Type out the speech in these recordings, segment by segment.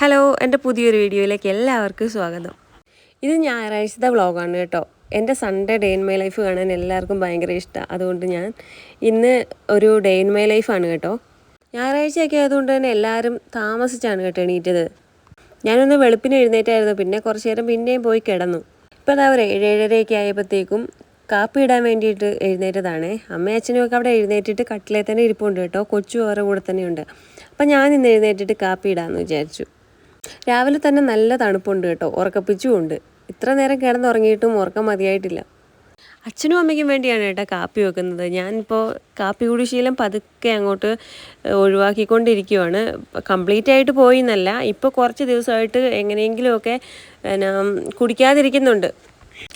Hello എന്റെ പുതിയൊരു വീഡിയോയിലേക്ക് എല്ലാവർക്കും സ്വാഗതം. ഇത് ഞായറാഴ്ചത്തെ വ്ളോഗാണ് കേട്ടോ. എന്റെ Sunday day in my life കാണാൻ എല്ലാവർക്കും ഭയങ്കര ഇഷ്ടമാണ് അതുകൊണ്ട് ഞാൻ ഇന്ന് ഒരു ഡേ ഇൻ മൈ ലൈഫാണ് കേട്ടോ. ഞായറാഴ്ചയൊക്കെ ആയതുകൊണ്ട് തന്നെ എല്ലാവരും താമസിച്ചാണ് കേട്ടോ എണീറ്റത്. ഞാനൊന്ന് വെളുപ്പിന് എഴുന്നേറ്റായിരുന്നു. പിന്നെ കുറച്ച് നേരം പിന്നെയും പോയി കിടന്നു. ഇപ്പോൾ അതാ ഒരു ഏഴേഴരയൊക്കെ ആയപ്പോഴത്തേക്കും കാപ്പി ഇടാൻ വേണ്ടിയിട്ട് എഴുന്നേറ്റതാണേ. അമ്മയും അച്ഛനും ഒക്കെ അവിടെ എഴുന്നേറ്റിട്ട് കട്ടിലേ തന്നെ ഇരിപ്പുണ്ട് കേട്ടോ. കൊച്ചു അവരുടെ കൂടെ തന്നെയുണ്ട്. അപ്പം ഞാൻ ഇന്ന് എഴുന്നേറ്റിട്ട് കാപ്പി ഇടാമെന്ന് വിചാരിച്ചു. രാവിലെ തന്നെ നല്ല തണുപ്പുണ്ട് കേട്ടോ. ഉറക്കപ്പിച്ചും ഉണ്ട്. ഇത്ര നേരം കിടന്നുറങ്ങിയിട്ടും ഉറക്കം മതിയായിട്ടില്ല. അച്ഛനും അമ്മയ്ക്കും വേണ്ടിയാണ് കേട്ടോ കാപ്പി വെക്കുന്നത്. ഞാനിപ്പോൾ കാപ്പി കുടിശീലം പതുക്കെ അങ്ങോട്ട് ഒഴിവാക്കിക്കൊണ്ടിരിക്കുവാണ്. കംപ്ലീറ്റ് ആയിട്ട് പോയി എന്നല്ല ഇപ്പോൾ കുറച്ച് ദിവസമായിട്ട് എങ്ങനെയെങ്കിലുമൊക്കെ കുടിക്കാതിരിക്കുന്നുണ്ട്.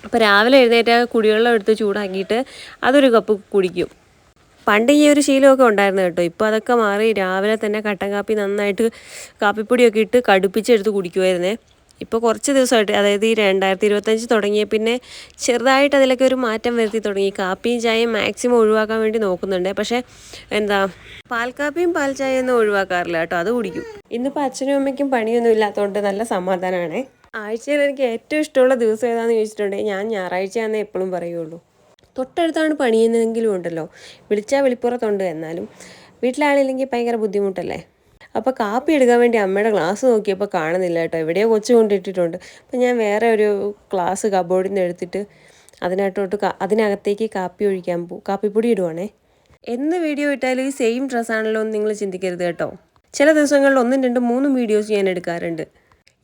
അപ്പോൾ രാവിലെ എഴുന്നേറ്റ കുടിവെള്ളം എടുത്ത് ചൂടാക്കിയിട്ട് അതൊരു കപ്പ് കുടിക്കും. പണ്ട് ഈ ഒരു ശീലമൊക്കെ ഉണ്ടായിരുന്നു കേട്ടോ. ഇപ്പോൾ അതൊക്കെ മാറി രാവിലെ തന്നെ കട്ടൻ കാപ്പി നന്നായിട്ട് കാപ്പിപ്പൊടിയൊക്കെ ഇട്ട് കടുപ്പിച്ചെടുത്ത് കുടിക്കുമായിരുന്നേ ഇപ്പോൾ കുറച്ച് ദിവസമായിട്ട് അതായത് ഈ രണ്ടായിരത്തി ഇരുപത്തഞ്ച് തുടങ്ങിയ പിന്നെ ചെറുതായിട്ട് അതിലൊക്കെ ഒരു മാറ്റം വരുത്തി തുടങ്ങി. കാപ്പിയും ചായയും മാക്സിമം ഒഴിവാക്കാൻ വേണ്ടി നോക്കുന്നുണ്ട്. പക്ഷേ എന്താ പാൽക്കാപ്പിയും പാൽ കാപ്പിയും ഒന്നും ഒഴിവാക്കാറില്ല കേട്ടോ. അത് കുടിക്കും. ഇന്നിപ്പോൾ അച്ഛനും അമ്മയ്ക്കും പണിയൊന്നും ഇല്ലാത്തതുകൊണ്ട് നല്ല സമാധാനമാണ് ആഴ്ചയിൽ എനിക്ക് ഏറ്റവും ഇഷ്ടമുള്ള ദിവസം ഏതാണെന്ന് ചോദിച്ചിട്ടുണ്ടെങ്കിൽ ഞാൻ ഞായറാഴ്ചയാണെന്നേ എപ്പോഴും പറയുള്ളൂ. തൊട്ടടുത്താണ് പണിയുന്നതെങ്കിലും ഉണ്ടല്ലോ. വിളിച്ചാൽ വിളിപ്പുറത്തുണ്ട് എന്നാലും. വീട്ടിലാളില്ലെങ്കിൽ ഭയങ്കര ബുദ്ധിമുട്ടല്ലേ? അപ്പോൾ കാപ്പി എടുക്കാൻ വേണ്ടി അമ്മയുടെ ഗ്ലാസ് നോക്കിയപ്പോൾ കാണുന്നില്ല കേട്ടോ. എവിടെയോ കൊച്ചു കൊണ്ടിട്ടിട്ടുണ്ട്. അപ്പോൾ ഞാൻ വേറെ ഒരു ഗ്ലാസ് കബോർഡിൽ നിന്ന് എടുത്തിട്ട് അതിനകത്തോട്ട് അതിനകത്തേക്ക് കാപ്പി ഒഴിക്കാൻ പോകും കാപ്പിപ്പൊടി ഇടുവാണേ. എന്ത് വീഡിയോ ഇട്ടാലും ഈ സെയിം ഡ്രസ്സാണല്ലോ എന്ന് നിങ്ങൾ ചിന്തിക്കരുത് കേട്ടോ. ചില ദിവസങ്ങളിൽ ഒന്നും രണ്ടും മൂന്നും വീഡിയോസ് ഞാൻ എടുക്കാറുണ്ട്.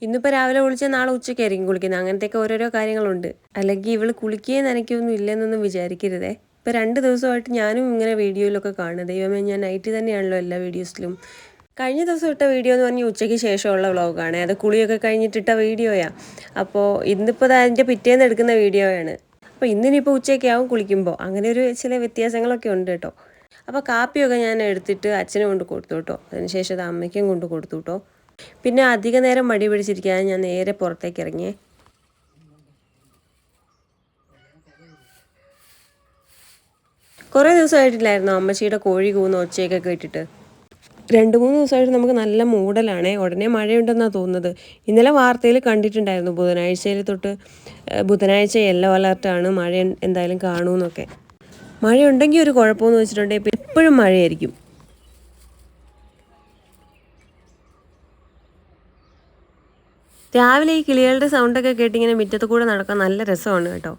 ഇന്നിപ്പോൾ രാവിലെ കുളിച്ചാൽ നാളെ ഉച്ചയ്ക്കായിരിക്കും കുളിക്കുന്നത്. അങ്ങനത്തെയൊക്കെ ഓരോരോ കാര്യങ്ങളുണ്ട്. അല്ലെങ്കിൽ ഇവൾ കുളിക്കുകയും നനയ്ക്കുകയൊന്നും ഇല്ലെന്നൊന്നും വിചാരിക്കരുതേ. ഇപ്പോൾ രണ്ട് ദിവസമായിട്ട് ഞാനും ഇങ്ങനെ വീഡിയോയിലൊക്കെ കാണുന്നത്. ദൈവമേ ഞാൻ നൈറ്റ് തന്നെയാണല്ലോ എല്ലാ വീഡിയോസിലും. കഴിഞ്ഞ ദിവസം ഇട്ട വീഡിയോ എന്ന് പറഞ്ഞാൽ ഉച്ചയ്ക്ക് ശേഷമുള്ള വ്ളോഗാണ് അത് കുളിയൊക്കെ കഴിഞ്ഞിട്ടിട്ട വീഡിയോയാണ് അപ്പോൾ ഇന്നിപ്പോൾ അത് അതിന്റെ പിറ്റേന്ന് എടുക്കുന്ന വീഡിയോയാണ്. അപ്പോൾ ഇന്നിനിപ്പോൾ ഉച്ചയ്ക്ക് ആവും കുളിക്കുമ്പോൾ അങ്ങനെ ഒരു ചില വ്യത്യാസങ്ങളൊക്കെ ഉണ്ട് കേട്ടോ. അപ്പോൾ കാപ്പിയൊക്കെ ഞാൻ എടുത്തിട്ട് അച്ഛനും കൊണ്ട് കൊടുത്തു കേട്ടോ. അതിനുശേഷം അത് അമ്മയ്ക്കും കൊണ്ട് കൊടുത്തു കേട്ടോ. പിന്നെ അധിക നേരം മടി പിടിച്ചിരിക്കാതെ ഞാൻ നേരെ പുറത്തേക്ക് ഇറങ്ങി കുറേ ദിവസമായിട്ടില്ലായിരുന്നു അമ്മച്ചിയുടെ കോഴി കൂന്ന ഒച്ചയൊക്കെ കേട്ടിട്ട്? രണ്ട് മൂന്ന് ദിവസമായിട്ട് നമുക്ക് നല്ല മൂടലാണേ. ഉടനെ മഴയുണ്ടെന്നാണ് തോന്നുന്നത്. ഇന്നലെ വാർത്തയിൽ കണ്ടിട്ടുണ്ടായിരുന്നു ബുധനാഴ്ചയിൽ തൊട്ട് ബുധനാഴ്ച യെല്ലോ അലർട്ടാണ് മഴ എന്തായാലും കാണുമെന്നൊക്കെ. മഴയുണ്ടെങ്കിൽ ഒരു കുഴപ്പമെന്ന് വെച്ചിട്ടുണ്ടെങ്കിൽ എപ്പോഴും മഴയായിരിക്കും. രാവിലെ ഈ കിളികളുടെ സൗണ്ടൊക്കെ കേട്ടിങ്ങനെ മുറ്റത്ത് കൂടെ നടക്കാൻ നല്ല രസമാണ് കേട്ടോ.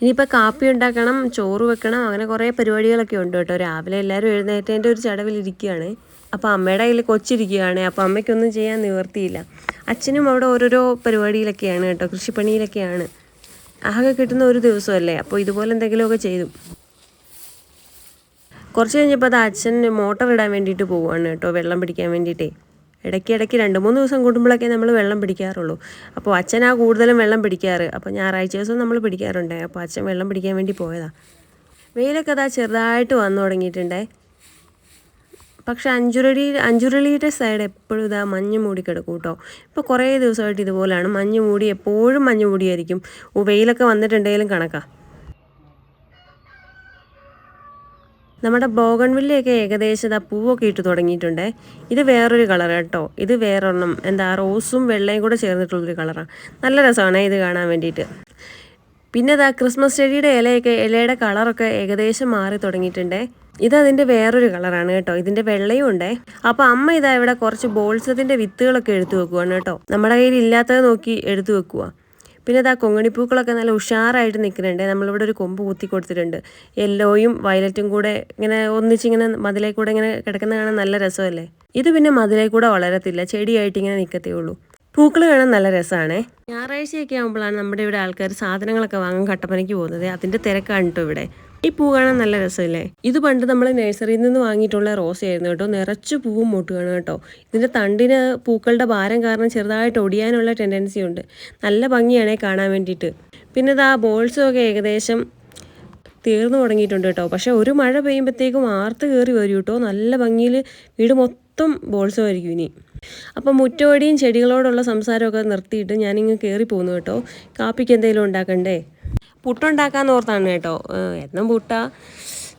ഇനിയിപ്പോൾ കാപ്പി ഉണ്ടാക്കണം ചോറ് വെക്കണം അങ്ങനെ കുറേ പരിപാടികളൊക്കെ ഉണ്ട് കേട്ടോ. രാവിലെ എല്ലാവരും എഴുന്നേറ്റേന്റെ ഒരു ചടവിലിരിക്കുകയാണ് അപ്പോൾ അമ്മയുടെ കയ്യിൽ കൊച്ചിരിക്കുകയാണ്. അപ്പോൾ അമ്മയ്ക്കൊന്നും ചെയ്യാൻ നിവർത്തിയില്ല. അച്ഛനും അവിടെ ഓരോരോ പരിപാടിയിലൊക്കെയാണ് കേട്ടോ കൃഷിപ്പണിയിലൊക്കെയാണ്. ആകെ കിട്ടുന്ന ഒരു ദിവസമല്ലേ? അപ്പോൾ ഇതുപോലെ എന്തെങ്കിലുമൊക്കെ ചെയ്തു. കുറച്ച് കഴിഞ്ഞപ്പോൾ അത് അച്ഛൻ മോട്ടർ ഇടാൻ വേണ്ടിയിട്ട് പോവുകയാണ് കേട്ടോ വെള്ളം പിടിക്കാൻ വേണ്ടിയിട്ടേ. ഇടയ്ക്ക് ഇടയ്ക്ക് രണ്ട് മൂന്ന് ദിവസം കൂടുമ്പോഴൊക്കെ നമ്മൾ വെള്ളം പിടിക്കാറുള്ളൂ. അപ്പോൾ അച്ഛനാ കൂടുതലും വെള്ളം പിടിക്കാറ്. അപ്പോൾ ഞായറാഴ്ച ദിവസം നമ്മൾ പിടിക്കാറുണ്ട്. അപ്പോൾ അച്ഛൻ വെള്ളം പിടിക്കാൻ വേണ്ടി പോയതാ. വെയിലൊക്കെ അതാ ചെറുതായിട്ട് വന്നു തുടങ്ങിയിട്ടുണ്ടേ. പക്ഷെ അഞ്ചുരുളി അഞ്ചുരുളിയുടെ സൈഡ് എപ്പോഴും ഇതാ മഞ്ഞ് മൂടി കിടക്കും കേട്ടോ. ഇപ്പോൾ കുറേ ദിവസമായിട്ട് ഇതുപോലെയാണ് മഞ്ഞ് മൂടി എപ്പോഴും മഞ്ഞ് മൂടിയായിരിക്കും. വെയിലൊക്കെ വന്നിട്ടുണ്ടെങ്കിലും കണക്കാ. നമ്മുടെ ബോഗൺവില്ലയൊക്കെ ഏകദേശം ഇതാ പൂവൊക്കെ ഇട്ട് തുടങ്ങിയിട്ടുണ്ട്. ഇത് വേറൊരു കളർ കേട്ടോ. ഇത് വേറൊരെണ്ണം. എന്താ റോസും വെള്ളയും കൂടെ ചേർന്നിട്ടുള്ളൊരു കളറാണ് നല്ല രസമാണ് ഇത് കാണാൻ വേണ്ടിയിട്ട്. പിന്നെ ഇതാ ക്രിസ്മസ് ചെടിയുടെ ഇലയൊക്കെ ഇലയുടെ കളറൊക്കെ ഏകദേശം മാറി തുടങ്ങിയിട്ടുണ്ട്. ഇത് അതിന്റെ വേറൊരു കളറാണ് കേട്ടോ. ഇതിന്റെ വെള്ളയും ഉണ്ടേ. അപ്പോൾ അമ്മ ഇതാ ഇവിടെ കുറച്ച് ബോൾസത്തിന്റെ വിത്തുകളൊക്കെ എടുത്തു വെക്കുവാണ് കേട്ടോ. നമ്മുടെ കയ്യിൽ ഇല്ലാത്തത് നോക്കി എടുത്തു വെക്കുക പിന്നെ ഇതാ കൊങ്ങണിപ്പൂക്കളൊക്കെ നല്ല ഉഷാറായിട്ട് നിൽക്കുന്നുണ്ട്. നമ്മളിവിടെ ഒരു കൊമ്പ് കുത്തി കൊടുത്തിട്ടുണ്ട്. യെല്ലോയും വയലറ്റും കൂടെ ഇങ്ങനെ ഒന്നിച്ചിങ്ങനെ മതിലേ കൂടെ ഇങ്ങനെ കിടക്കുന്ന കാണാൻ നല്ല രസമല്ലേ? ഇത് പിന്നെ മതിലേ കൂടെ വളരത്തില്ല. ചെടിയായിട്ട് ഇങ്ങനെ നിൽക്കത്തേ ഉള്ളൂ. പൂക്കൾ കാണാൻ നല്ല രസമാണ്. ഞായറാഴ്ചയൊക്കെ ആകുമ്പോഴാണ് നമ്മുടെ ഇവിടെ ആൾക്കാർ സാധനങ്ങളൊക്കെ വാങ്ങാൻ കട്ടപ്പനയ്ക്ക് പോകുന്നത്. അതിന്റെ തിരക്കാണ് കേട്ടോ ഇവിടെ. ഈ പൂ കാണാൻ നല്ല രസമല്ലേ? ഇത് പണ്ട് നമ്മൾ നഴ്സറിയിൽ നിന്ന് വാങ്ങിയിട്ടുള്ള റോസയായിരുന്നു കേട്ടോ. നിറച്ച് പൂവും മുട്ടുകയാണ് കേട്ടോ. ഇതിന്റെ തണ്ടിന് പൂക്കളുടെ ഭാരം കാരണം ചെറുതായിട്ട് ഒടിയാനുള്ള ടെൻഡൻസി ഉണ്ട്. നല്ല ഭംഗിയാണേ കാണാൻ വേണ്ടിയിട്ട്. പിന്നെ ഇത് ആ ഏകദേശം തീർന്നു തുടങ്ങിയിട്ടുണ്ട് കേട്ടോ. പക്ഷേ ഒരു മഴ പെയ്യുമ്പോഴത്തേക്കും ആർത്ത് കയറി വരും കേട്ടോ. നല്ല ഭംഗിയിൽ വീട് മൊത്തം ബോൾസും ആയിരിക്കും ഇനി. അപ്പം മുറ്റോടിയും ചെടികളോടുള്ള സംസാരമൊക്കെ നിർത്തിയിട്ട് ഞാനിങ്ങ് കയറി പോകുന്നു കേട്ടോ. കാപ്പിക്ക് എന്തെങ്കിലും ഉണ്ടാക്കണ്ടേ? പുട്ടുണ്ടാക്കാന്ന് ഓർത്താണ് കേട്ടോ. എന്നും പുട്ട.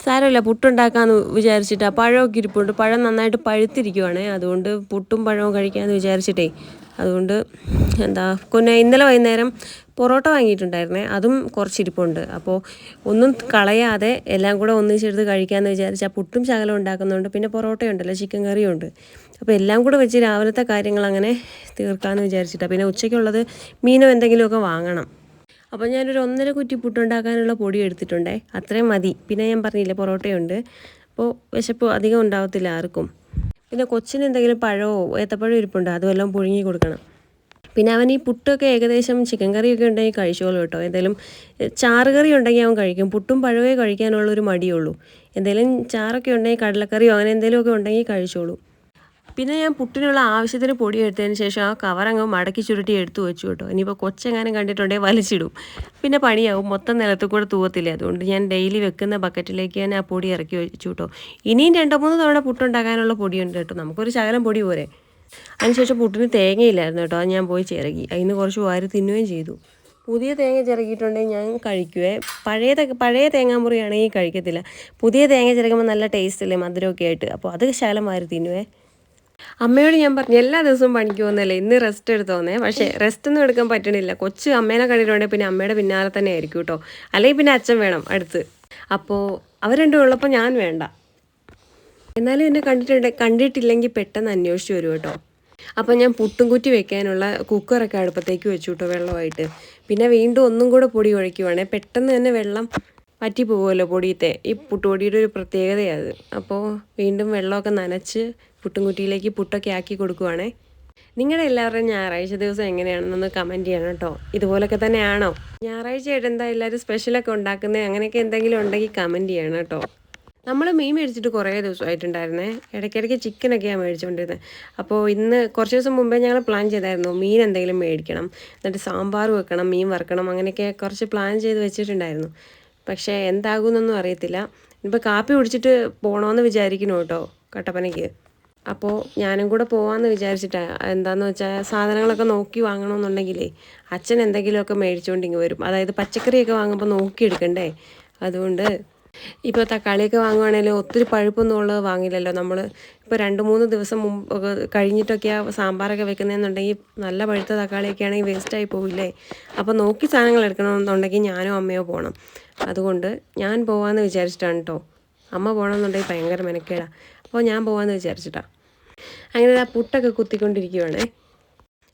സാരമില്ല പുട്ടുണ്ടാക്കാമെന്ന് വിചാരിച്ചിട്ട് പഴമൊക്കെ ഇരിപ്പുണ്ട്. പഴം നന്നായിട്ട് പഴുത്തിരിക്കുവാണേ. അതുകൊണ്ട് പുട്ടും പഴവും കഴിക്കാമെന്ന് വിചാരിച്ചിട്ടേ. അതുകൊണ്ട് എന്താ പിന്നെ ഇന്നലെ വൈകുന്നേരം പൊറോട്ട വാങ്ങിയിട്ടുണ്ടായിരുന്നേ. അതും കുറച്ചിരിപ്പുണ്ട്. അപ്പോൾ ഒന്നും കളയാതെ എല്ലാം കൂടെ ഒന്നിച്ചെടുത്ത് കഴിക്കാമെന്ന് വിചാരിച്ച് ആ പുട്ടും ശകലം ഉണ്ടാക്കുന്നുണ്ട് പിന്നെ പൊറോട്ടയുണ്ടല്ലോ ചിക്കൻ കറിയും ഉണ്ട് അപ്പോൾ എല്ലാം കൂടെ വെച്ച് രാവിലത്തെ കാര്യങ്ങൾ അങ്ങനെ തീർക്കാമെന്ന് വിചാരിച്ചിട്ടാണ് പിന്നെ ഉച്ചയ്ക്കുള്ളത് മീനോ എന്തെങ്കിലുമൊക്കെ വാങ്ങണം. അപ്പോൾ ഞാനൊരു ഒന്നര കുറ്റി പുട്ടുണ്ടാക്കാനുള്ള പൊടി എടുത്തിട്ടുണ്ടേ. അത്രയും മതി. പിന്നെ ഞാൻ പറഞ്ഞില്ല പൊറോട്ടയുണ്ട്. അപ്പോൾ വിശപ്പ് അധികം ഉണ്ടാവത്തില്ല ആർക്കും. പിന്നെ കൊച്ചിന് എന്തെങ്കിലും പഴമോ ഏത്തപ്പഴം ഇരിപ്പുണ്ടോ? അതുമെല്ലാം പുഴുങ്ങി കൊടുക്കണം. പിന്നെ അവൻ ഈ പുട്ടൊക്കെ ഏകദേശം ചിക്കൻ കറിയൊക്കെ ഉണ്ടെങ്കിൽ കഴിച്ചോളൂ കേട്ടോ. എന്തെങ്കിലും ചാറ് കറി ഉണ്ടെങ്കിൽ അവൻ കഴിക്കും. പുട്ടും പഴവേ കഴിക്കാനുള്ളൊരു മടിയുള്ളൂ. എന്തെങ്കിലും ചാറൊക്കെ ഉണ്ടെങ്കിൽ കടലക്കറിയോ അങ്ങനെ എന്തെങ്കിലുമൊക്കെ ഉണ്ടെങ്കിൽ കഴിച്ചോളൂ. പിന്നെ ഞാൻ പുട്ടിനുള്ള ആവശ്യത്തിന് പൊടി എടുത്തതിന് ശേഷം ആ കവറങ്ങ് മടക്കി ചുരുട്ടി എടുത്തു വെച്ചു കേട്ടോ. ഇനിയിപ്പോൾ കൊച്ചെങ്ങാനും കണ്ടിട്ടുണ്ടെങ്കിൽ വലിച്ചിടും. പിന്നെ പണിയാവും. മൊത്തം നിലത്ത് കൂടെ തൂവത്തില്ലേ? അതുകൊണ്ട് ഞാൻ ഡെയിലി വെക്കുന്ന ബക്കറ്റിലേക്ക് ഞാൻ ആ പൊടി ഇറക്കി വെച്ചു കേട്ടോ. ഇനിയും രണ്ടോ മൂന്ന് തവണ പുട്ടുണ്ടാക്കാനുള്ള പൊടിയുണ്ട് കേട്ടോ. നമുക്കൊരു ശകലം പൊടി പോരെ. അതിനുശേഷം പുട്ടിന് തേങ്ങയില്ലായിരുന്നു കേട്ടോ. അത് ഞാൻ പോയി ചിറകി അതിന് കുറച്ച് വാരി തിന്നുകയും ചെയ്തു. പുതിയ തേങ്ങ ചിറകിയിട്ടുണ്ടെങ്കിൽ ഞാൻ കഴിക്കുവേ. പഴയ പഴയ തേങ്ങാമുറിയാണെങ്കിൽ കഴിക്കത്തില്ല. പുതിയ തേങ്ങ ചിറകുമ്പോൾ നല്ല ടേസ്റ്റ് അല്ലേ? മധുരമൊക്കെ ആയിട്ട്. അപ്പോൾ അത് ശകലം വാരി തിന്നുവേ. അമ്മയോട് ഞാൻ പറഞ്ഞു എല്ലാ ദിവസവും പണിക്ക് പോകുന്നല്ലേ ഇന്ന് റെസ്റ്റ് എടുത്തോന്നേ പക്ഷേ റെസ്റ്റ് ഒന്നും എടുക്കാൻ പറ്റണില്ല. കൊച്ചു അമ്മേനെ കണ്ടിട്ടുണ്ടെങ്കിൽ പിന്നെ അമ്മയുടെ പിന്നാലെ തന്നെ ആയിരിക്കും കേട്ടോ അല്ലെങ്കിൽ പിന്നെ അച്ഛൻ വേണം അടുത്ത്. അപ്പോൾ അവർ ഉള്ളപ്പോൾ ഞാൻ വേണ്ട. എന്നാലും എന്നെ കണ്ടിട്ടുണ്ട് കണ്ടിട്ടില്ലെങ്കിൽ പെട്ടെന്ന് അന്വേഷിച്ച് വരും കേട്ടോ അപ്പോൾ ഞാൻ പുട്ടും കുറ്റി വെക്കാനുള്ള കുക്കറൊക്കെ അടുപ്പത്തേക്ക് വെച്ചു കേട്ടോ വെള്ളമായിട്ട്. പിന്നെ വീണ്ടും ഒന്നും കൂടെ പൊടി ഒഴിക്കുവാണേ. പെട്ടെന്ന് തന്നെ വെള്ളം പറ്റി പോകുമല്ലോ പൊടിയത്തെ. ഈ പുട്ടുപൊടിയുടെ ഒരു പ്രത്യേകതയാണ് അത്. അപ്പോൾ വീണ്ടും വെള്ളമൊക്കെ നനച്ച് പുട്ടും കുറ്റിയിലേക്ക് പുട്ടൊക്കെ ആക്കി കൊടുക്കുവാണേ. നിങ്ങളുടെ എല്ലാവരുടെയും ഞായറാഴ്ച ദിവസം എങ്ങനെയാണെന്നൊന്ന് കമന്റ് ചെയ്യണം കേട്ടോ. ഇതുപോലൊക്കെ തന്നെയാണോ? ഞായറാഴ്ച ആയിട്ട് എന്താ എല്ലാവരും സ്പെഷ്യലൊക്കെ ഉണ്ടാക്കുന്നത് അങ്ങനെയൊക്കെ എന്തെങ്കിലും ഉണ്ടെങ്കിൽ കമന്റ് ചെയ്യണം കേട്ടോ. നമ്മൾ മീൻ മേടിച്ചിട്ട് കുറേ ദിവസമായിട്ടുണ്ടായിരുന്നേ. ഇടയ്ക്കിടയ്ക്ക് ചിക്കനൊക്കെയാണ് മേടിച്ചുകൊണ്ടിരുന്നത് അപ്പോൾ ഇന്ന് കുറച്ച് ദിവസം മുമ്പേ ഞങ്ങൾ പ്ലാൻ ചെയ്തായിരുന്നു മീൻ എന്തെങ്കിലും മേടിക്കണം. എന്നിട്ട് സാമ്പാർ വെക്കണം മീൻ വറക്കണം അങ്ങനെയൊക്കെ കുറച്ച് പ്ലാൻ ചെയ്ത് വെച്ചിട്ടുണ്ടായിരുന്നു. പക്ഷേ എന്താകുമെന്നൊന്നും അറിയത്തില്ല. ഇപ്പോൾ കാപ്പി കുടിച്ചിട്ട് പോകണമെന്ന് വിചാരിക്കണോ കേട്ടോ കട്ടപ്പനയ്ക്ക്. അപ്പോൾ ഞാനും കൂടെ പോവാമെന്ന് വിചാരിച്ചിട്ടാണ് എന്താണെന്ന് വെച്ചാൽ സാധനങ്ങളൊക്കെ നോക്കി വാങ്ങണമെന്നുണ്ടെങ്കിലേ അച്ഛൻ എന്തെങ്കിലുമൊക്കെ മേടിച്ചുകൊണ്ട് ഇങ്ങ് വരും. അതായത് പച്ചക്കറിയൊക്കെ വാങ്ങുമ്പോൾ നോക്കി എടുക്കണ്ടേ? അതുകൊണ്ട് ഇപ്പോൾ തക്കാളിയൊക്കെ വാങ്ങുവാണെങ്കിലും ഒത്തിരി പഴുപ്പൊന്നും ഉള്ളത് വാങ്ങില്ലല്ലോ. നമ്മൾ ഇപ്പോൾ രണ്ട് മൂന്ന് ദിവസം മുമ്പ് കഴിഞ്ഞിട്ടൊക്കെയാണ് സാമ്പാറൊക്കെ വെക്കുന്നതെന്നുണ്ടെങ്കിൽ നല്ല പഴുത്ത തക്കാളിയൊക്കെ ആണെങ്കിൽ വേസ്റ്റായി പോവില്ലേ? അപ്പോൾ നോക്കി സാധനങ്ങൾ എടുക്കണമെന്നുണ്ടെങ്കിൽ ഞാനും അമ്മയോ പോകണം അതുകൊണ്ട് ഞാൻ പോകാമെന്ന് വിചാരിച്ചിട്ടാണ് കേട്ടോ അമ്മ പോകണമെന്നുണ്ടെങ്കിൽ ഭയങ്കര മെനക്കേടാണ് അപ്പോൾ ഞാൻ പോകാമെന്ന് വിചാരിച്ചിട്ടാണ് അങ്ങനെ ആ പുട്ടൊക്കെ കുത്തിക്കൊണ്ടിരിക്കുവാണേ.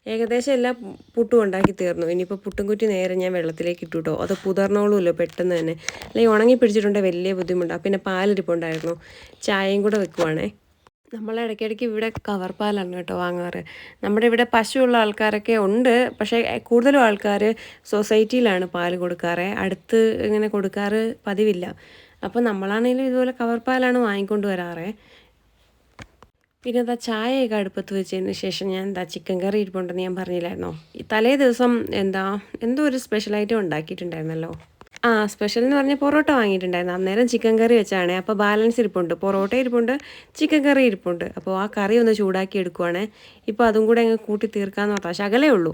ഏകദേശം എല്ലാ പുട്ടും ഉണ്ടാക്കി തീർന്നു. ഇനിയിപ്പോൾ പുട്ടും കുറ്റി നേരെ ഞാൻ വെള്ളത്തിലേക്ക് ഇട്ടു കേട്ടോ അത് പുതർന്നോളൂല്ലോ പെട്ടെന്ന് തന്നെ. അല്ലെങ്കിൽ ഉണങ്ങി പിടിച്ചിട്ടുണ്ടെങ്കിൽ വലിയ ബുദ്ധിമുട്ടാണ് പിന്നെ പാലിരിപ്പുണ്ടായിരുന്നു. ചായയും കൂടെ വെക്കുവാണേ. നമ്മൾ ഇടയ്ക്കിടയ്ക്ക് ഇവിടെ കവർ പാലാണ് കേട്ടോ വാങ്ങാറ്. നമ്മുടെ ഇവിടെ പശുവുള്ള ആൾക്കാരൊക്കെ ഉണ്ട്. പക്ഷേ കൂടുതലും ആൾക്കാർ സൊസൈറ്റിയിലാണ് പാൽ കൊടുക്കാറ്. അടുത്ത് ഇങ്ങനെ കൊടുക്കാറ് പതിവില്ല. അപ്പോൾ നമ്മളാണെങ്കിലും ഇതുപോലെ കവർ പാലാണ് വാങ്ങിക്കൊണ്ട് വരാറേ. പിന്നെ എന്താ ചായയൊക്കെ അടുപ്പത്ത് വെച്ചതിന് ശേഷം ഞാൻ എന്താ ചിക്കൻ കറി ഇരിപ്പുണ്ടെന്ന് ഞാൻ പറഞ്ഞില്ലായിരുന്നോ? തലേ ദിവസം എന്താ എന്തോ ഒരു സ്പെഷ്യൽ ഐറ്റം ഉണ്ടാക്കിയിട്ടുണ്ടായിരുന്നല്ലോ. ആ സ്പെഷ്യൽ എന്ന് പറഞ്ഞാൽ പൊറോട്ട വാങ്ങിയിട്ടുണ്ടായിരുന്നു. അന്നേരം ചിക്കൻ കറി വെച്ചാണ്. അപ്പോൾ ബാലൻസ് ഇരിപ്പുണ്ട്. പൊറോട്ട ഇരിപ്പുണ്ട് ചിക്കൻ കറി ഇരിപ്പുണ്ട്. അപ്പോൾ ആ കറി ഒന്ന് ചൂടാക്കി എടുക്കുവാണ്. ഇപ്പോൾ അതും കൂടെ അങ്ങ് കൂട്ടി തീർക്കാമെന്ന് പറഞ്ഞാൽ പക്ഷേ അകലേ ഉള്ളൂ.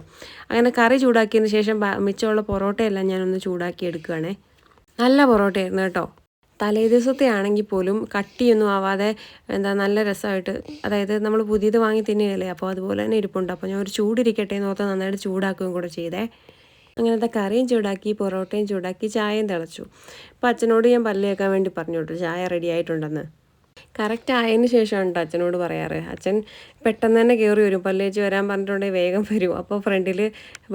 അങ്ങനെ കറി ചൂടാക്കിയതിന് ശേഷം മിച്ചമുള്ള പൊറോട്ടയെല്ലാം ഞാനൊന്ന് ചൂടാക്കി എടുക്കുകയാണേ നല്ല പൊറോട്ടയായിരുന്നു കേട്ടോ. തലേ ദിവസത്തെ ആണെങ്കിൽ പോലും കട്ടിയൊന്നും ആവാതെ എന്താ നല്ല രസമായിട്ട് അതായത് നമ്മൾ പുതിയത് വാങ്ങി തിന്നുകയല്ലേ അപ്പോൾ അതുപോലെ തന്നെ ഇരിപ്പുണ്ട്. അപ്പോൾ ഞാൻ ഒരു ചൂടിരിക്കട്ടെ എന്ന് ഓർത്ത് നന്നായിട്ട് ചൂടാക്കുകയും കൂടെ ചെയ്തേ. അങ്ങനത്തെ കറിയും ചൂടാക്കി പൊറോട്ടയും ചൂടാക്കി ചായയും തിളച്ചു. അപ്പോൾ അച്ഛനോട് ഞാൻ പല്ലേക്കാൻ വേണ്ടി പറഞ്ഞു കേട്ടോ ചായ റെഡി ആയിട്ടുണ്ടെന്ന്. കറക്റ്റ് ആയതിന് ശേഷമാണ് കേട്ടോ അച്ഛനോട് പറയാറ്. അച്ഛൻ പെട്ടെന്ന് തന്നെ കയറി വരും. പല്ലേച്ച് വരാൻ പറഞ്ഞിട്ടുണ്ടെങ്കിൽ വേഗം വരും. അപ്പോൾ ഫ്രണ്ടിൽ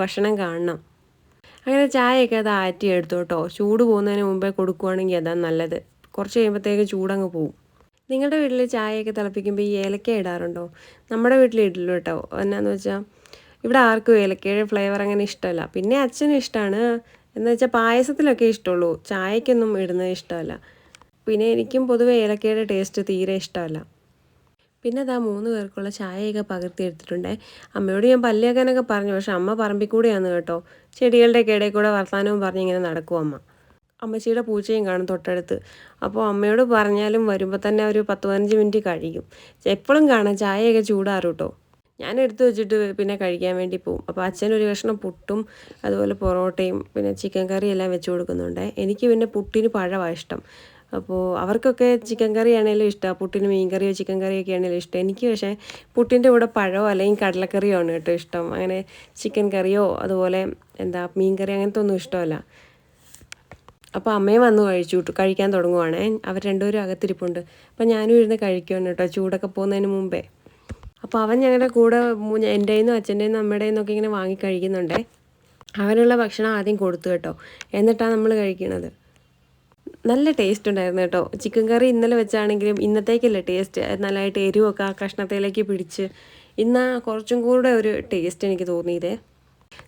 ഭക്ഷണം കാണണം. അങ്ങനെ ചായയൊക്കെ അത് ആറ്റി എടുത്തു കേട്ടോ ചൂട് പോകുന്നതിന് മുമ്പേ കൊടുക്കുവാണെങ്കിൽ അതാണ് നല്ലത്. കുറച്ച് കഴിയുമ്പോഴത്തേക്ക് ചൂടങ്ങ് പോവും. നിങ്ങളുടെ വീട്ടിൽ ചായയൊക്കെ തിളപ്പിക്കുമ്പോൾ ഈ ഏലക്ക ഇടാറുണ്ടോ? നമ്മുടെ വീട്ടിൽ ഇടില്ല കേട്ടോ. എന്നാന്ന് വെച്ചാൽ ഇവിടെ ആർക്കും ഏലക്കയുടെ ഫ്ലേവർ അങ്ങനെ ഇഷ്ടമല്ല. പിന്നെ അച്ഛനും ഇഷ്ടമാണ് എന്ന് വെച്ചാൽ പായസത്തിലൊക്കെ ഇഷ്ടമുള്ളൂ. ചായക്കൊന്നും ഇടുന്നത് ഇഷ്ടമല്ല. പിന്നെ എനിക്കും പൊതുവെ ഏലക്കയുടെ ടേസ്റ്റ് തീരെ ഇഷ്ടമല്ല. പിന്നെ അതാ മൂന്ന് പേർക്കുള്ള ചായയൊക്കെ പകർത്തി എടുത്തിട്ടുണ്ട്. അമ്മയോട് ഞാൻ പല്ലിയാക്കാനൊക്കെ പറഞ്ഞു പക്ഷെ അമ്മ പറമ്പിൽ കൂടെയാണ് കേട്ടോ. ചെടികളുടെയൊക്കെ ഇടയിൽ കൂടെ വർത്താനവും പറഞ്ഞ് ഇങ്ങനെ നടക്കും അമ്മ. അമ്മച്ചിയുടെ പൂച്ചയും കാണും തൊട്ടടുത്ത്. അപ്പോൾ അമ്മയോട് പറഞ്ഞാലും വരുമ്പോൾ തന്നെ ഒരു പത്ത് പതിനഞ്ച് മിനിറ്റ് കഴിയും. എപ്പോഴും കാണാം ചായയൊക്കെ ചൂടാറും കേട്ടോ. ഞാൻ എടുത്തു വെച്ചിട്ട് പിന്നെ കഴിക്കാൻ വേണ്ടി പോവും. അപ്പോൾ അച്ഛൻ ഒരു കഷ്ണം പുട്ടും അതുപോലെ പൊറോട്ടയും പിന്നെ ചിക്കൻ കറിയെല്ലാം വെച്ച് കൊടുക്കുന്നുണ്ട്. എനിക്ക് പിന്നെ പുട്ടിന് പഴമാണ് ഇഷ്ടം. അപ്പോൾ അവർക്കൊക്കെ ചിക്കൻ കറി ആണെങ്കിലും ഇഷ്ടമാണ് പുട്ടിന് മീൻ കറിയോ ചിക്കൻ കറിയൊക്കെ ആണെങ്കിലും ഇഷ്ടം. എനിക്ക് പക്ഷേ പുട്ടിന്റെ കൂടെ പഴമോ അല്ലെങ്കിൽ കടലക്കറിയോ ആണ് കേട്ടോ ഇഷ്ടം. അങ്ങനെ ചിക്കൻ കറിയോ അതുപോലെ എന്താ മീൻ കറി അങ്ങനത്തെ ഒന്നും ഇഷ്ടമല്ല. അപ്പോൾ അമ്മയും വന്ന് കഴിച്ചു കഴിക്കാൻ തുടങ്ങുവാണേ. അവർ രണ്ടുപേരും അകത്തിരിപ്പുണ്ട്. അപ്പോൾ ഞാനും ഇരുന്ന് കഴിക്കുവാണ് കേട്ടോ ചൂടൊക്കെ പോകുന്നതിന് മുമ്പേ. അപ്പോൾ അവൻ ഞങ്ങളുടെ കൂടെ എന്റെ നിന്നും അച്ഛന്റെ നിന്നും അമ്മയുടെ നിന്നൊക്കെ ഇങ്ങനെ വാങ്ങി കഴിക്കുന്നുണ്ടേ. അവനുള്ള ഭക്ഷണം ആദ്യം കൊടുത്തു കേട്ടോ. എന്നിട്ടാണ് നമ്മൾ കഴിക്കണത്. നല്ല ടേസ്റ്റ് ഉണ്ടായിരുന്നു കേട്ടോ. ചിക്കൻ കറി ഇന്നലെ വെച്ചാണെങ്കിലും ഇന്നത്തേക്കല്ല ടേസ്റ്റ് നല്ലതായിട്ട് എരിവൊക്കെ ആ കഷ്ണത്തിലേക്ക് പിടിച്ച് ഇന്ന് കുറച്ചും കൂടെ ഒരു ടേസ്റ്റ് എനിക്ക് തോന്നിയതേ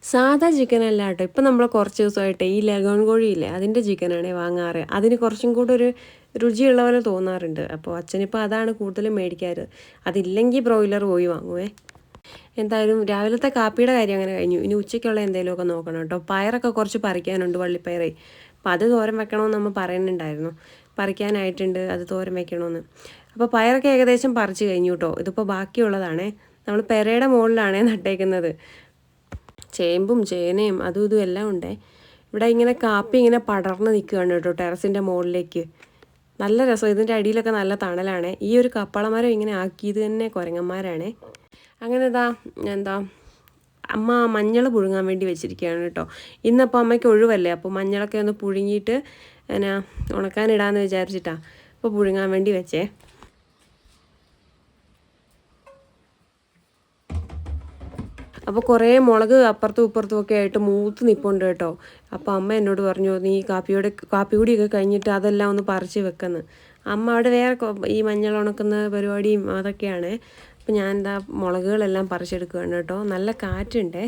സാധാ ചിക്കൻ അല്ല കേട്ടോ. ഇപ്പം നമ്മൾ കുറച്ച് ദിവസമായിട്ട് ഈ ലഗോൺ കോഴിയില്ലേ അതിന്റെ ചിക്കനാണ് വാങ്ങാറ്. അതിന് കുറച്ചും കൂടെ ഒരു രുചിയുള്ള പോലെ തോന്നാറുണ്ട്. അപ്പോൾ അച്ഛനിപ്പോൾ അതാണ് കൂടുതലും മേടിക്കാറ്. അതില്ലെങ്കിൽ ബ്രോയിലർ പോയി വാങ്ങുവേ. എന്തായാലും രാവിലത്തെ കാപ്പിയുടെ കാര്യം അങ്ങനെ കഴിഞ്ഞു. ഇനി ഉച്ചയ്ക്കുള്ള എന്തെങ്കിലുമൊക്കെ നോക്കണം കേട്ടോ. പയറൊക്കെ കുറച്ച് പറിക്കാനുണ്ട് വള്ളിപ്പയറേ. അപ്പോൾ അത് തോരൻ വെക്കണമെന്ന് നമ്മൾ പറയുന്നുണ്ടായിരുന്നു. പറിക്കാനായിട്ടുണ്ട് അത് തോരം വെക്കണമെന്ന് അപ്പോൾ പയറൊക്കെ ഏകദേശം പറിച്ചു കഴിഞ്ഞു കേട്ടോ ഇതിപ്പോൾ ബാക്കിയുള്ളതാണേ. നമ്മൾ പെരയുടെ മുകളിലാണേ നട്ടേക്കുന്നത്. ചേമ്പും ചേനയും അതും ഇതും എല്ലാം ഉണ്ടേ. ഇവിടെ ഇങ്ങനെ കാപ്പി ഇങ്ങനെ പടർന്ന് നിൽക്കുകയാണ് കേട്ടോ ടെറസിന്റെ മുകളിലേക്ക്. നല്ല രസം. ഇതിന്റെ അടിയിലൊക്കെ നല്ല തണലാണ്. ഈ ഒരു കപ്പളമരം ഇങ്ങനെ ആക്കിയത് തന്നെ കുരങ്ങന്മാരാണേ. അങ്ങനെ ഇതാ എന്താ അമ്മ മഞ്ഞൾ പുഴുങ്ങാൻ വേണ്ടി വെച്ചിരിക്കുകയാണ് കേട്ടോ. ഇന്നപ്പോൾ അമ്മയ്ക്ക് ഒഴിവല്ലേ? അപ്പോൾ മഞ്ഞളൊക്കെ ഒന്ന് പുഴുങ്ങിയിട്ട് എന്നാ ഉണക്കാനിടാന്ന് വിചാരിച്ചിട്ടാ. അപ്പോൾ പുഴുങ്ങാൻ വേണ്ടി വെച്ചേ. അപ്പോൾ കുറേ മുളക് അപ്പുറത്തും ഇപ്പുറത്തും ഒക്കെ ആയിട്ട് മൂത്ത് നിൽപ്പുണ്ട് കേട്ടോ. അപ്പോൾ അമ്മ എന്നോട് പറഞ്ഞു നീ കാപ്പിയുടെ കാപ്പി കൂടിയൊക്കെ കഴിഞ്ഞിട്ട് അതെല്ലാം ഒന്ന് പറിച്ച് വെക്കുന്നു. അമ്മ അവിടെ വേറെ ഈ മഞ്ഞൾ ഉണക്കുന്ന പരിപാടിയും അതൊക്കെയാണ്. അപ്പോൾ ഞാൻ എന്താ മുളകുകളെല്ലാം പറിച്ചെടുക്കുകയാണ് കേട്ടോ. നല്ല കാറ്റുണ്ടേ.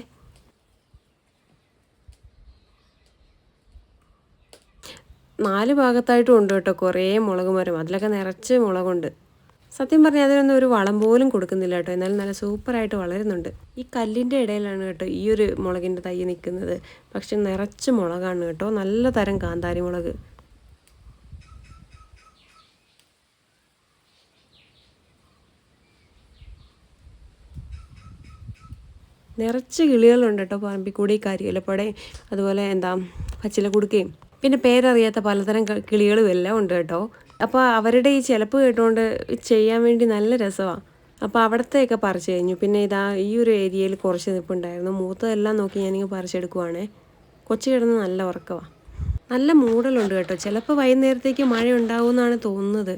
നാല് ഭാഗത്തായിട്ടും ഉണ്ട് കേട്ടോ കുറേ മുളക് മരം. അതിലൊക്കെ നിറച്ച് മുളകുണ്ട്. സത്യം പറഞ്ഞാൽ അതിനൊന്നും ഒരു വളം പോലും കൊടുക്കുന്നില്ല കേട്ടോ. എന്നാലും നല്ല സൂപ്പറായിട്ട് വളരുന്നുണ്ട്. ഈ കല്ലിന്റെ ഇടയിലാണ് കേട്ടോ ഈ ഒരു മുളകിന്റെ തൈ നിൽക്കുന്നത്. പക്ഷെ നിറച്ച് മുളകാണ് കേട്ടോ. നല്ല തരം കാന്താരി മുളക് നിറച്ച് കിളികളുണ്ട് കേട്ടോ. പറമ്പിക്കൂടി കരിയിലപ്പടയും അതുപോലെ എന്താ പച്ചില കുടുക്കയും പിന്നെ പേരറിയാത്ത പലതരം കിളികളും എല്ലാം ഉണ്ട് കേട്ടോ. അപ്പോൾ അവരുടെ ഈ ചിലപ്പ് കേട്ടുകൊണ്ട് ചെയ്യാൻ വേണ്ടി നല്ല രസമാണ് അപ്പോൾ അവിടത്തെയൊക്കെ പറിച്ചു കഴിഞ്ഞു. പിന്നെ ഇതാ ഈ ഒരു ഏരിയയിൽ കുറച്ച് നിൽപ്പുണ്ടായിരുന്നു മൂത്തതെല്ലാം നോക്കി ഞാനിങ്ങ് പറിച്ചെടുക്കുവാണേ. കൊച്ചു കിടന്ന് നല്ല ഉറക്കമാണ് നല്ല മൂടലുണ്ട് കേട്ടോ. ചിലപ്പോൾ വൈകുന്നേരത്തേക്ക് മഴ ഉണ്ടാവുമെന്നാണ് തോന്നുന്നത്.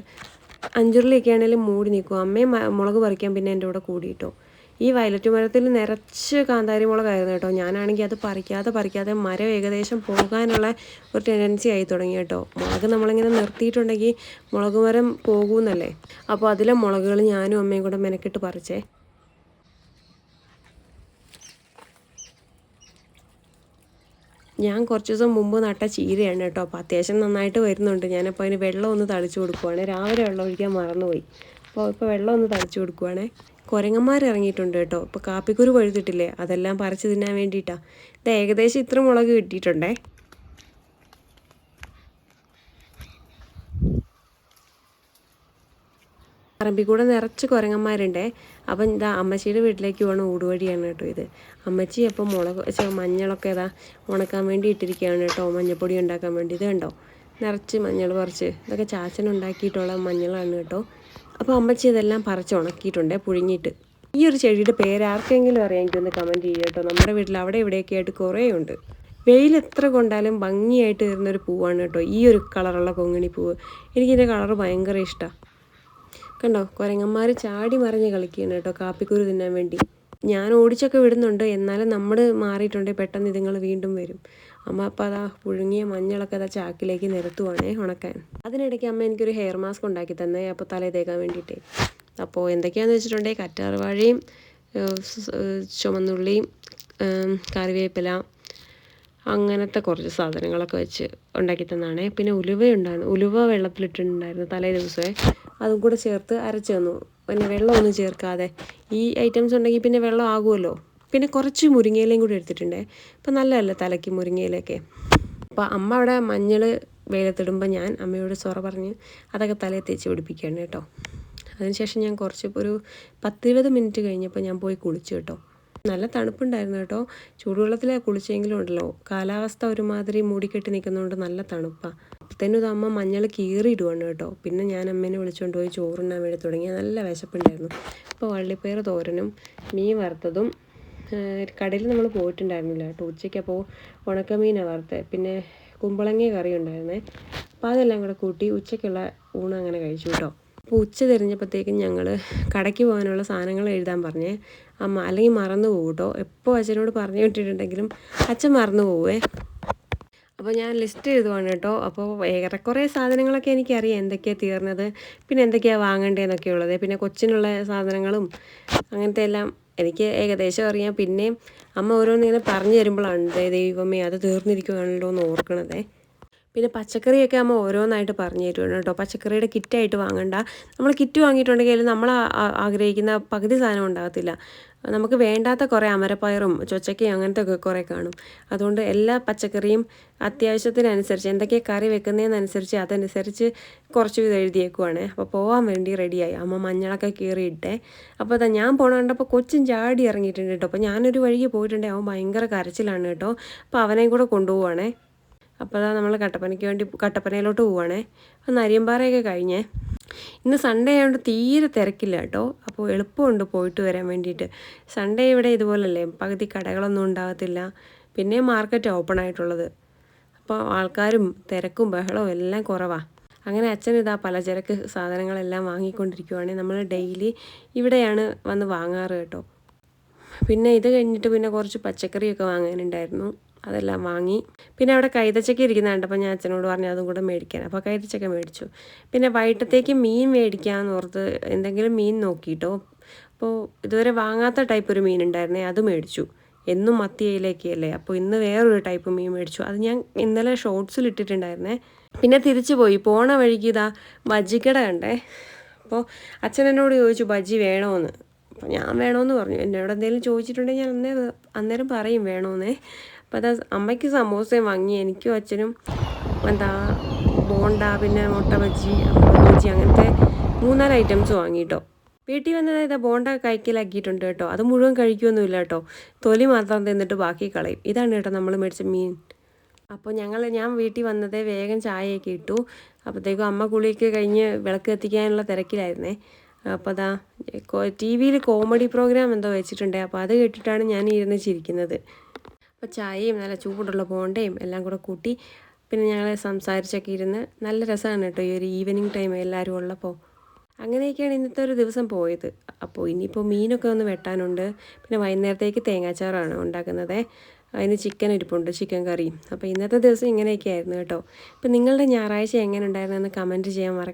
അഞ്ചുരുളിയൊക്കെ ആണെങ്കിലും മൂടി നിൽക്കും. അമ്മയും മുളക് പറിക്കാൻ പിന്നെ എന്റെ കൂടെ കൂടിയിട്ടോ. ഈ വയലറ്റ് മരത്തിൽ നിറച്ച് കാന്താരി മുളകായിരുന്നു കേട്ടോ. ഞാനാണെങ്കിൽ അത് പറിക്കാതെ പറിക്കാതെ മരം ഏകദേശം പോകാനുള്ള ഒരു ടെൻഡൻസി ആയി തുടങ്ങി കേട്ടോ. മുളക് നമ്മളിങ്ങനെ നിർത്തിയിട്ടുണ്ടെങ്കിൽ മുളക് മരം പോകുമെന്നല്ലേ അപ്പോൾ അതിലെ മുളകുകൾ ഞാനും അമ്മയും കൂടെ മെനക്കിട്ട് പറിച്ചേ. ഞാൻ കുറച്ച് ദിവസം മുമ്പ് നട്ട ചീരയാണ് കേട്ടോ. അപ്പോൾ അത്യാവശ്യം നന്നായിട്ട് വരുന്നുണ്ട്. ഞാനപ്പോൾ അതിന് വെള്ളം ഒന്ന് തളിച്ചു കൊടുക്കുവാണ്. രാവിലെ വെള്ളം ഒഴിക്കാൻ മറന്നുപോയി. അപ്പോൾ ഇപ്പോൾ വെള്ളം ഒന്ന് തളിച്ചു കൊടുക്കുവാണേ. കുരങ്ങന്മാർ ഇറങ്ങിയിട്ടുണ്ട് കേട്ടോ. ഇപ്പോൾ കാപ്പിക്കുരു പഴുത്തിട്ടില്ലേ? അതെല്ലാം പറിച്ച് തിന്നാൻ വേണ്ടിയിട്ടാണ് ഇത് ഏകദേശം ഇത്ര മുളക് കിട്ടിയിട്ടുണ്ടേ. പറമ്പിക്കൂടെ നിറച്ച് കുരങ്ങന്മാരുണ്ടേ. അപ്പം ഇതാ അമ്മച്ചിയുടെ വീട്ടിലേക്ക് പോകണ ഊടുവഴിയാണ് കേട്ടോ ഇത്. അമ്മച്ചി അപ്പം മുളക് മഞ്ഞളൊക്കെ ഇതാ ഉണക്കാൻ വേണ്ടി ഇട്ടിരിക്കുകയാണ് കേട്ടോ. മഞ്ഞപ്പൊടി ഉണ്ടാക്കാൻ വേണ്ടി. ഇത് കണ്ടോ? നിറച്ച് മഞ്ഞൾ പറിച്ച്. ഇതൊക്കെ ചാച്ചൻ ഉണ്ടാക്കിയിട്ടുള്ള മഞ്ഞളാണ് കേട്ടോ. അപ്പോൾ അമ്മച്ചി ഇതെല്ലാം പറിച്ച് ഉണക്കിയിട്ടുണ്ട് പുഴുങ്ങിയിട്ട്. ഈ ഒരു ചെടിയുടെ പേര് ആർക്കെങ്കിലും അറിയാമെങ്കിൽ ഒന്ന് കമന്റ് ചെയ്യുക കേട്ടോ. നമ്മുടെ വീട്ടിൽ അവിടെ ഇവിടെയൊക്കെ ആയിട്ട് കുറേ ഉണ്ട് വെയിൽ എത്ര കൊണ്ടാലും ഭംഗിയായിട്ട് തരുന്നൊരു പൂവാണ് കേട്ടോ ഈ ഒരു കളറുള്ള കൊങ്ങിണി പൂവ്. എനിക്കിതിന്റെ കളർ ഭയങ്കര ഇഷ്ടമാണ് കണ്ടോ കുരങ്ങന്മാർ ചാടി മറിഞ്ഞ് കളിക്കുകയാണ് കേട്ടോ കാപ്പിക്കുരു തിന്നാൻ വേണ്ടി. ഞാൻ ഓടിച്ചൊക്കെ വിടുന്നുണ്ട് എന്നാലും നമ്മൾ മാറിയിട്ടുണ്ടെങ്കിൽ പെട്ടെന്ന് ഇതുങ്ങൾ വീണ്ടും വരും. അമ്മ അപ്പോൾ പുഴുങ്ങിയ മഞ്ഞളൊക്കെ അതാ ചാക്കിലേക്ക് നിരത്തുവാണേ ഉണക്കാൻ. അതിനിടയ്ക്ക് അമ്മ എനിക്കൊരു ഹെയർ മാസ്ക് ഉണ്ടാക്കി തന്നെ അപ്പോൾ തലയിൽ തേക്കാൻ വേണ്ടിയിട്ട് അപ്പോൾ എന്തൊക്കെയാണെന്ന് വെച്ചിട്ടുണ്ടെങ്കിൽ കറ്റാർവാഴയും ചുമന്നുള്ളിയും കറിവേപ്പില അങ്ങനത്തെ കുറച്ച് സാധനങ്ങളൊക്കെ വെച്ച് ഉണ്ടാക്കി തന്നാണ്. പിന്നെ ഉലുവ ഉണ്ടായിരുന്നു ഉലുവ വെള്ളത്തിലിട്ടിട്ടുണ്ടായിരുന്നു തലേ ദിവസമേ. അതും കൂടെ ചേർത്ത് അരച്ച് തന്നു. പിന്നെ വെള്ളമൊന്നും ചേർക്കാതെ. ഈ ഐറ്റംസ് ഉണ്ടെങ്കിൽ പിന്നെ വെള്ളം ആകുമല്ലോ. പിന്നെ കുറച്ച് മുരിങ്ങയിലയും കൂടി എടുത്തിട്ടുണ്ടേ. അപ്പം നല്ലതല്ലേ തലയ്ക്ക് മുരിങ്ങയിലൊക്കെ അപ്പോൾ അമ്മ അവിടെ മഞ്ഞൾ വെയിലത്തിടുമ്പോൾ ഞാൻ അമ്മയോട് സൊറ പറഞ്ഞ് അതൊക്കെ തലയിൽ തേച്ച് പിടിപ്പിക്കുകയാണ് കേട്ടോ. അതിനുശേഷം ഞാൻ കുറച്ച് ഒരു പത്തിരുപത് മിനിറ്റ് കഴിഞ്ഞപ്പോൾ ഞാൻ പോയി കുളിച്ചു കേട്ടോ. നല്ല തണുപ്പുണ്ടായിരുന്നു കേട്ടോ. ചൂടുവെള്ളത്തിൽ കുളിച്ചെങ്കിലും ഉണ്ടല്ലോ. കാലാവസ്ഥ ഒരുമാതിരി മൂടിക്കെട്ടി നിൽക്കുന്നതുകൊണ്ട് നല്ല തണുപ്പാണ് അപ്പോഴത്തേനും ഇത് അമ്മ മഞ്ഞൾ കീറിയിടുവാണ് കേട്ടോ. പിന്നെ ഞാൻ അമ്മേനെ വിളിച്ചുകൊണ്ട് പോയി ചോറുണ്ണാൻ വേണ്ടി തുടങ്ങി. നല്ല വിശപ്പുണ്ടായിരുന്നു. അപ്പോൾ വള്ളിപ്പയർ തോരനും മീൻ വറുത്തതും കടയിൽ നമ്മൾ പോയിട്ടുണ്ടായിരുന്നില്ല. കേട്ടോ. ഉച്ചയ്ക്ക് അപ്പോൾ ഉണക്കമീനാണ് വറുത്തത്. പിന്നെ കുമ്പളങ്ങ കറി ഉണ്ടായിരുന്നേ. അപ്പോൾ അതെല്ലാം കൂടെ കൂട്ടി ഉച്ചയ്ക്കുള്ള ഊണ് അങ്ങനെ കഴിച്ചു കേട്ടോ. അപ്പോൾ ഉച്ച തിരിഞ്ഞപ്പോഴത്തേക്കും ഞങ്ങൾ കടയ്ക്ക് പോകാനുള്ള സാധനങ്ങൾ എഴുതാൻ പറഞ്ഞേ. അമ്മ അല്ലെങ്കിൽ മറന്നു പോകും കേട്ടോ. എപ്പോൾ അച്ഛനോട് പറഞ്ഞു വിട്ടിട്ടുണ്ടെങ്കിലും അച്ഛൻ മറന്നു പോവേ. അപ്പോൾ ഞാൻ ലിസ്റ്റ് എഴുതുവാണ് കേട്ടോ. അപ്പോൾ ഏറെക്കുറെ സാധനങ്ങളൊക്കെ എനിക്കറിയാം. എന്തൊക്കെയാണ് തീർന്നത്? പിന്നെ എന്തൊക്കെയാണ് വാങ്ങേണ്ടതെന്നൊക്കെ ഉള്ളത്. പിന്നെ കൊച്ചിനുള്ള സാധനങ്ങളും അങ്ങനത്തെ എല്ലാം എനിക്ക് ഏകദേശം അറിയാം. പിന്നെ അമ്മ ഓരോന്നിങ്ങനെ പറഞ്ഞു തരുമ്പോഴാണ് ദൈവമേ അത് തീർന്നിരിക്കുകയാണല്ലോ എന്ന് ഓർക്കണതേ. പിന്നെ പച്ചക്കറിയൊക്കെ അമ്മ ഓരോന്നായിട്ട് പറഞ്ഞു തരുവാണ് കേട്ടോ. പച്ചക്കറിയുടെ കിറ്റായിട്ട് വാങ്ങണ്ട. നമ്മൾ കിറ്റ് വാങ്ങിയിട്ടുണ്ടെങ്കിൽ നമ്മൾ ആഗ്രഹിക്കുന്ന പകുതി സാധനം ഉണ്ടാകത്തില്ല. നമുക്ക് വേണ്ടാത്ത കുറേ അമരപ്പയറും ചൊച്ചക്കയും അങ്ങനത്തെ ഒക്കെ കുറേ കാണും. അതുകൊണ്ട് എല്ലാ പച്ചക്കറിയും അത്യാവശ്യത്തിനനുസരിച്ച് എന്തൊക്കെ കറി വെക്കുന്നതിനനുസരിച്ച് അതനുസരിച്ച് കുറച്ച് ഇത് എഴുതിയേക്കുവാണ്. അപ്പോൾ പോകാൻ വേണ്ടി റെഡിയായി. അമ്മ മഞ്ഞളൊക്കെ കീറിയിട്ടേ. അപ്പോൾ അതാ ഞാൻ പോണ കണ്ടപ്പോൾ കൊച്ചും ചാടി ഇറങ്ങിയിട്ടുണ്ട് കേട്ടോ. അപ്പോൾ ഞാനൊരു വഴിക്ക് പോയിട്ടുണ്ടെങ്കിൽ അവൻ ഭയങ്കര കരച്ചിലാണ് കേട്ടോ. അപ്പോൾ അവനെയും കൂടെ കൊണ്ടുപോവാണേ. അപ്പോൾ അതാ നമ്മൾ കട്ടപ്പനയ്ക്ക് വേണ്ടി കട്ടപ്പനയിലോട്ട് പോവുകയാണേ അപ്പോൾ നരിയമ്പാറയൊക്കെ കഴിഞ്ഞേ. ഇന്ന് സൺഡേ ആയതുകൊണ്ട് തീരെ തിരക്കില്ല കേട്ടോ. അപ്പോൾ എളുപ്പമുണ്ട് പോയിട്ട് വരാൻ വേണ്ടിയിട്ട്. സൺഡേ ഇവിടെ ഇതുപോലല്ലേ പകുതി കടകളൊന്നും ഉണ്ടാകത്തില്ല പിന്നെ മാർക്കറ്റ് ഓപ്പൺ ആയിട്ടുള്ളത് അപ്പോൾ ആൾക്കാരും തിരക്കും ബഹളവും എല്ലാം കുറവാണ് അങ്ങനെ അച്ഛൻ ഇതാ പലചരക്ക് സാധനങ്ങളെല്ലാം വാങ്ങിക്കൊണ്ടിരിക്കുവാണെങ്കിൽ നമ്മൾ ഡെയിലി ഇവിടെയാണ് വന്ന് വാങ്ങാറ് കേട്ടോ. പിന്നെ ഇത് കഴിഞ്ഞിട്ട് പിന്നെ കുറച്ച് പച്ചക്കറിയൊക്കെ വാങ്ങാനുണ്ടായിരുന്നു. അതെല്ലാം വാങ്ങി. പിന്നെ അവിടെ കൈതച്ചക്ക ഇരിക്കുന്ന കണ്ടപ്പോൾ ഞാൻ അച്ഛനോട് പറഞ്ഞു അതും കൂടെ മേടിക്കാൻ. അപ്പോൾ കൈതച്ചക്ക മേടിച്ചു. പിന്നെ വൈകിട്ടത്തേക്ക് മീൻ മേടിക്കാമെന്ന് ഓർത്ത് എന്തെങ്കിലും മീൻ നോക്കിയിട്ടോ അപ്പോൾ ഇതുവരെ വാങ്ങാത്ത ടൈപ്പ് ഒരു മീൻ ഉണ്ടായിരുന്നേ അത് മേടിച്ചു. എന്നും മത്തിയയിലേക്കല്ലേ അപ്പോൾ ഇന്ന് വേറൊരു ടൈപ്പ് മീൻ മേടിച്ചു. അത് ഞാൻ ഇന്നലെ ഷോർട്സിൽ ഇട്ടിട്ടുണ്ടായിരുന്നേ. പിന്നെ തിരിച്ചു പോയി. പോണ വഴിക്ക് ഇതാ ബജ്ജിക്കട കണ്ടേ. അപ്പോൾ അച്ഛൻ എന്നോട് ചോദിച്ചു ബജ്ജി വേണമെന്ന് അപ്പോൾ ഞാൻ വേണമെന്ന് പറഞ്ഞു. എന്നോട് എന്തെങ്കിലും ചോദിച്ചിട്ടുണ്ടെങ്കിൽ ഞാൻ അന്നേരം അന്നേരം പറയും വേണമെന്നേ അപ്പോൾ അത് അമ്മയ്ക്ക് സമോസയും വാങ്ങി എനിക്കും അച്ഛനും എന്താ ബോണ്ട പിന്നെ മുട്ട ബജി ബജി അങ്ങനത്തെ മൂന്നാൽ ഐറ്റംസ് വാങ്ങി കേട്ടോ വീട്ടിൽ വന്നത് ഇതാ ബോണ്ട കൈക്കലാക്കിയിട്ടുണ്ട് കേട്ടോ. അത് മുഴുവൻ കഴിക്കുമൊന്നുമില്ല കേട്ടോ. തൊലി മാത്രം തിന്നിട്ട് ബാക്കി കളയും. ഇതാണ് കേട്ടോ നമ്മൾ മേടിച്ച മീൻ. അപ്പോൾ ഞങ്ങൾ ഞാൻ വീട്ടിൽ വന്നതേ വേഗം ചായയൊക്കെ ഇട്ടു. അപ്പോഴത്തേക്കും അമ്മ കുളിയൊക്കെ കഴിഞ്ഞ് വിളക്ക് എത്തിക്കാനുള്ള തിരക്കിലായിരുന്നേ. അപ്പോൾ അതാ ടി വിയിൽ കോമഡി പ്രോഗ്രാം എന്തോ വെച്ചിട്ടുണ്ട്. അപ്പോൾ അത് കേട്ടിട്ടാണ് ഞാൻ ഇരുന്ന് ചിരിക്കുന്നത്. അപ്പോൾ ചായയും നല്ല ചൂടുള്ള ബോണ്ടയും എല്ലാം കൂടെ കൂട്ടി പിന്നെ ഞങ്ങൾ സംസാരിച്ചൊക്കെ ഇരുന്ന് നല്ല രസമാണ് കേട്ടോ ഈ ഒരു ഈവനിങ് ടൈം എല്ലാവരും ഉള്ളപ്പോൾ. അങ്ങനെയൊക്കെയാണ് ഇന്നത്തെ ഒരു ദിവസം പോയത്. അപ്പോൾ ഇനിയിപ്പോൾ മീനൊക്കെ ഒന്ന് വെട്ടാനുണ്ട്. പിന്നെ വൈകുന്നേരത്തേക്ക് തേങ്ങാച്ചാറാണ് ഉണ്ടാക്കുന്നത്. അതിന് ചിക്കൻ ഇരിപ്പുണ്ട് ചിക്കൻ കറിയും അപ്പോൾ ഇന്നത്തെ ദിവസം ഇങ്ങനെയൊക്കെ ആയിരുന്നു കേട്ടോ. അപ്പോൾ നിങ്ങളുടെ ഞായറാഴ്ച എങ്ങനെ ഉണ്ടായിരുന്നു എന്ന് കമന്റ് ചെയ്യാൻ മറക്ക